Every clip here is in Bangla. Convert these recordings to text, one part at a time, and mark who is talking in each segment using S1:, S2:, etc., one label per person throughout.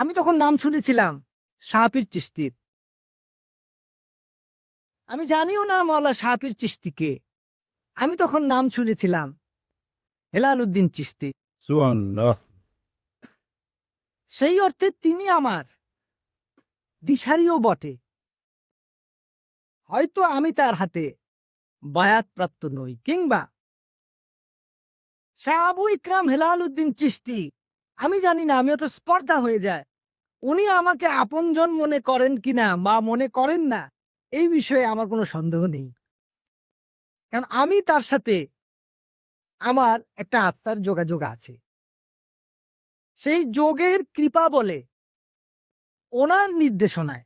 S1: আমি তখন নাম শুনেছিলাম শাহাপির চিস্তির। আমি জানিও না মাওলা শাহাপির চিস্তিকে। আমি তখন নাম শুনেছিলাম হেলাল উদ্দিন চিস্তি সেই অর্থে তিনি আমার দিশারিও বটে। হয়তো আমি তার হাতে বায়াত প্রাপ্ত নই কিংবা শাহ আবু ইকরাম হেলাল উদ্দিন চিস্তি আমি জানি না আমি অত স্পর্ধা হয়ে যায়। উনি আমাকে আপনজন মনে করেন কিনা বা মনে করেন না, এই বিষয়ে আমার কোনো সন্দেহ নেই। কারণ আমি তার সাথে আমার একটা আত্মার যোগাযোগ আছে। সেই যোগের কৃপা বলে ওনার নির্দেশনায়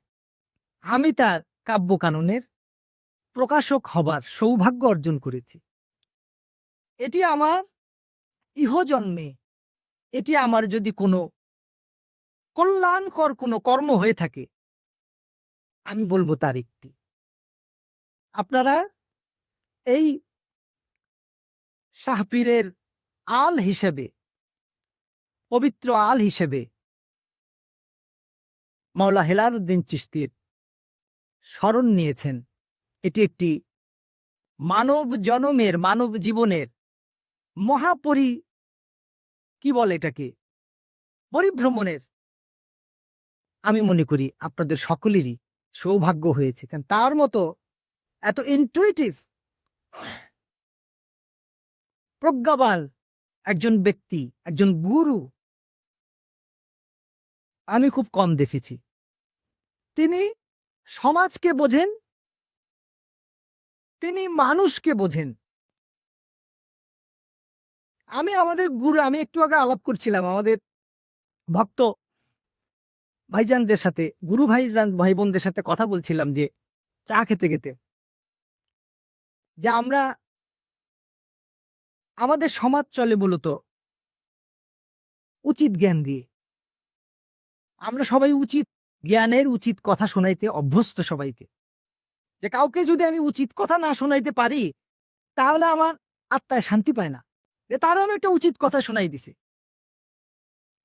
S1: আমি তার কাব্যকাননের প্রকাশক হবার সৌভাগ্য অর্জন করেছি। এটি আমার ইহজন্মে, এটি আমার যদি কোনো কল্যাণকর কোনো কর্ম হয়ে থাকে। আমি বলব তার একটি। আপনারা এই শাহপীরের আল হিসেবে, পবিত্র আল হিসেবে মাওলা হেলালুদ্দিন চিস্তির স্মরণ নিয়েছেন। এটি একটি মানব জনমের, মানব জীবনের মহাপরি, কি বলে এটাকে? পরিভ্রমণের আমি মনে করি আপনাদের সকলেরই সৌভাগ্য হয়েছে। কারণ তার মতো এত ইন্টুইটিভ প্রজ্ঞাবান একজন ব্যক্তি, একজন গুরু আমি খুব কম দেখেছি। তিনি সমাজকে বোঝেন, তিনি মানুষকে বোঝেন। আমি আমাদের গুরু, আমি একটু আগে আলাপ করছিলাম, আমাদের ভক্ত ভাইজানদের সাথে, গুরু ভাইজান ভাই বোনদের সাথে কথা বলছিলাম যে চা খেতে খেতে। যে আমরা আমাদের সমাজ চলে মূলত উচিত জ্ঞান দিয়ে। আমরা সবাই উচিত জ্ঞানের, উচিত কথা শোনাইতে অভ্যস্ত সবাইকে। যে কাউকে যদি আমি উচিত কথা না শোনাইতে পারি, তাহলে আমার আত্মায় শান্তি পায় না। যে তারা আমি একটা উচিত কথা শোনাই দিছে।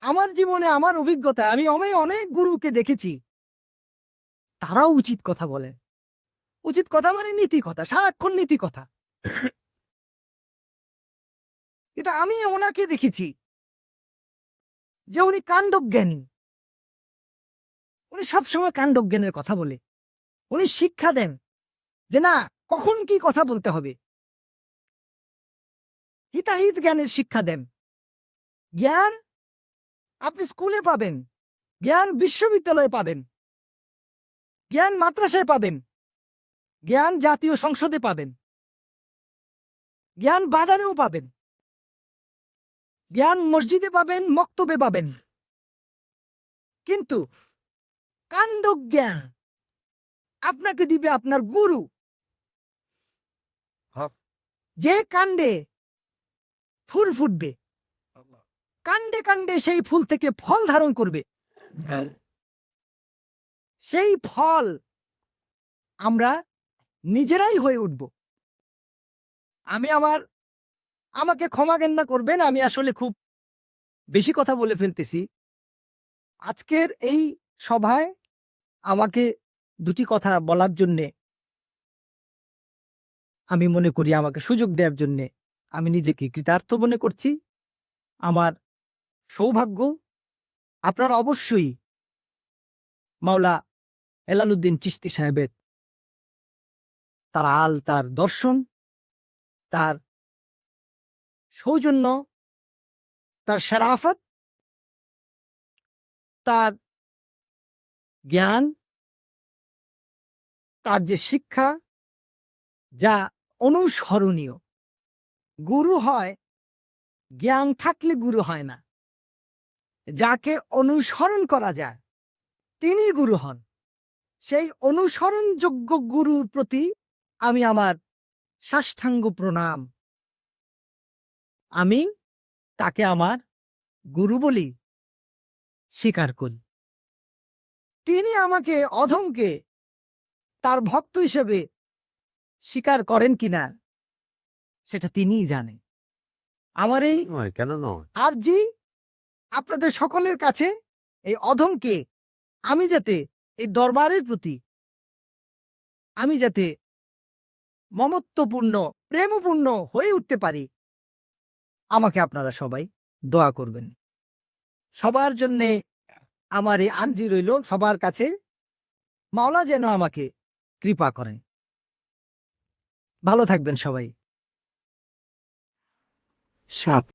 S1: আমার জীবনে আমার অভিজ্ঞতা আমি অনেক অনেক গুরুকে দেখেছি। তারাও উচিত কথা বলে। উচিত কথা মানে নীতি কথা, সারাক্ষণ নীতি কথা। কিন্তু আমি ওনাকে দেখেছি। যে উনি কাণ্ডজ্ঞানী। উনি সবসময় কাণ্ডজ্ঞানের কথা বলে। উনি শিক্ষা দেন যে না, কখন কি কথা বলতে হবে। হিতাহিত জ্ঞানের শিক্ষা দেন। জ্ঞান আপনি স্কুলে পাবেন। জ্ঞান বিশ্ববিদ্যালয়ে পাবেন। জ্ঞান মাদ্রাসায় পাবেন। জ্ঞান জাতীয় সংসদে পাবেন। জ্ঞান বাজারেও পাবেন। জ্ঞান মসজিদে পাবেন মক্তবে পাবেন। কিন্তু কাণ্ড জ্ঞান আপনাকে দিবে আপনার গুরু।
S2: হক।
S1: যে কাণ্ডে ফুল ফুটবে। কাণ্ডে কাণ্ডে সেই ফুল থেকে ফল ধারণ করবে। সেই ফল আমরা নিজেরাই হয়ে উঠব। আমি আমার আমাকে ক্ষমা জ্ঞান করবেন আমি আসলে খুব বেশি কথা বলে ফেলতেছি। আজকের এই সভায় আমাকে দুটি কথা বলার জন্যে আমি মনে করি আমাকে সুযোগ দেওয়ার জন্যে আমি নিজেকে কৃতার্থ মনে করছি। আমার সৌভাগ্য? আপনার অবশ্যই, মাওলা এলালুদ্দিন চিস্তি সাহেবের তার আল, তার দর্শন, তার সৌজন্য, তার শারাফত, তার জ্ঞান, তার যে শিক্ষা, যা অনুসরণীয়। গুরু হয়, জ্ঞান থাকলে গুরু হয় না। যাকে অনুসরণ করা যায় তিনি গুরু হন। সেই অনুসরণযোগ্য গুরুর প্রতি আমি আমার সাষ্টাঙ্গ প্রণাম। আমি তাকে আমার গুরু বলি স্বীকার করি। তিনি আমাকে অধমকে তার ভক্ত হিসেবে স্বীকার করেন কিনা সেটা তিনিই জানেন। আমার এই
S2: কেন নয়?
S1: আরজি আপনাদের সকলের কাছে এই অধমকে আমি যাতে এই দরবারের প্রতি আমি যাতে মমত্বপূর্ণ, প্রেমপূর্ণ হয়ে উঠতে পারি, আমাকে আপনারা সবাই দোয়া করবেন। সবার জন্যে আমার এই আঞ্জি রইল, সবার কাছে মাওলা যেন আমাকে কৃপা করেন। ভালো থাকবেন সবাই।
S2: সাপ